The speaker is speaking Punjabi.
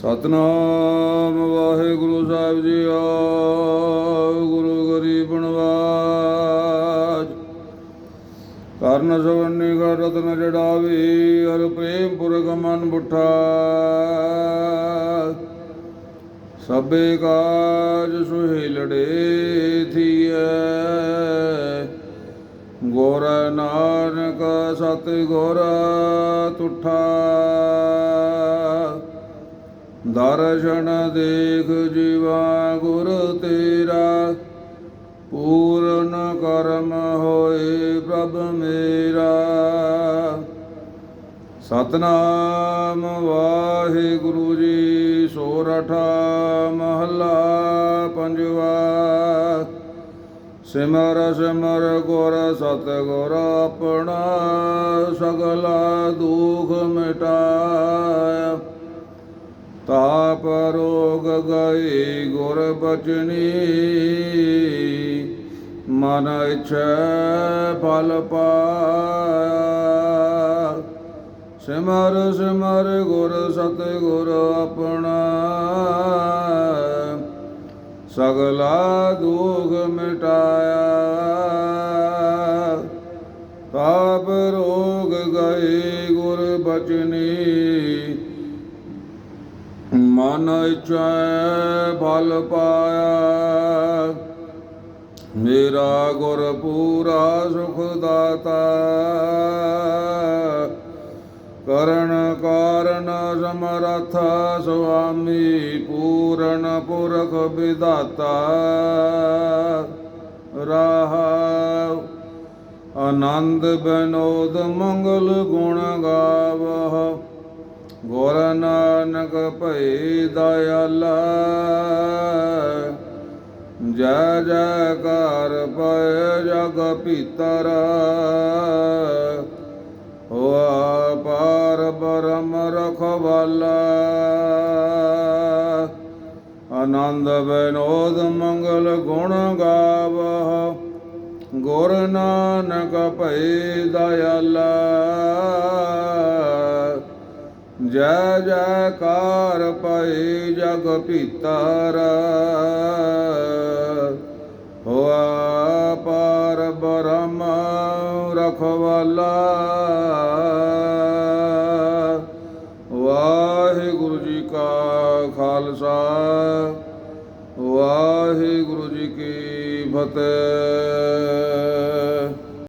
ਸਤਨਾਮ ਵਾਹਿਗੁਰੂ ਸਾਹਿਬ ਜੀ ਆਓ, ਗੁਰੂ ਗਰੀਬ ਨਵਾਜ। ਕਰਨ ਸਵੰਨੀ ਕਰ ਰਤਨ ਜੜਾਵੀ, ਹਰ ਪ੍ਰੇਮ ਪੁਰਖ ਮਨ ਬੁੱਠਾ। ਸਭੇ ਕਾਜ ਸੁਹੇਲੜੇ ਥੀਐ। ਗੋਰ ਨਾਨਕ ਸਤ ਗੋਰ ਤੁਠਾ। ਦਰਸ਼ਨ ਦੇਖ ਜੀਵਾ ਗੁਰ ਤੇਰਾ, ਪੂਰਨ ਕਰਮ ਹੋਏ ਪ੍ਰਭ ਮੇਰਾ। ਸਤਨਾਮ ਵਾਹਿਗੁਰੂ ਜੀ, ਸੋਰਠਾ ਮਹੱਲਾ ਪੰਜਵਾ। ਸਿਮਰ ਸਿਮਰ ਗੁਰ ਸਤ ਗੁਰ ਆਪਣਾ ਸਗਲਾ ਦੁਖ ਮਿਟਾਇਆ। ਤਾਪ ਰੋਗ ਗਏ ਗੁਰ ਬਚਨੀ। ਮਨ ਇਛੈ ਫਲ ਪਾਇਆ। ਸਿਮਰ ਸਿਮਰ ਗੁਰ ਸਤ ਗੁਰ ਆਪਣਾ। ਸਗਲਾ ਦੁਖ ਮਿਟਾਇਆ। ਤਾਪ ਰੋਗ ਗਏ ਗੁਰ ਬਚਨੀ। ਮਨ ਇਛੈ ਬਲ ਪਾਇਆ। ਮੇਰਾ ਗੁਰ ਪੂਰਾ ਸੁਖ ਦਾਤਾ। ਕਰਨ ਕਾਰਨ ਸਮਰਥ ਸੁਆਮੀ ਪੂਰਨ ਪੁਰਖ ਵਿਦਾਤਾ ਰਹਾਉ ਆਨੰਦ ਬਨੋਦ ਮੰਗਲ ਗੁਣ ਗਾਵਹ। ਗੁਰ ਨਾਨਕ ਭਈ ਦਇਆਲਾ। ਜੈ ਜੈਕਾਰ ਪੈ ਜਗ ਭੀਤਰ। ਹੋਆ ਪਾਰ ਬਰਮ ਰਖਵਾਲਾ। ਆਨੰਦ ਬਨੋਦ ਮੰਗਲ ਗੁਣ ਗਾਵਹ ਗੁਰ ਨਾਨਕ ਭਈ ਦਇਆਲਾ। ਜੈ ਜੈਕਾਰ ਪਏ ਜਗ ਭੀਤਰ। ਹੋਆ ਪਾਰ ਬ੍ਰਹਮ ਰਖਵਾਲਾ। ਵਾਹਿਗੁਰੂ ਜੀ ਕਾ ਖਾਲਸਾ। ਵਾਹਿਗੁਰੂ ਜੀ ਕੀ ਫਤਿਹ।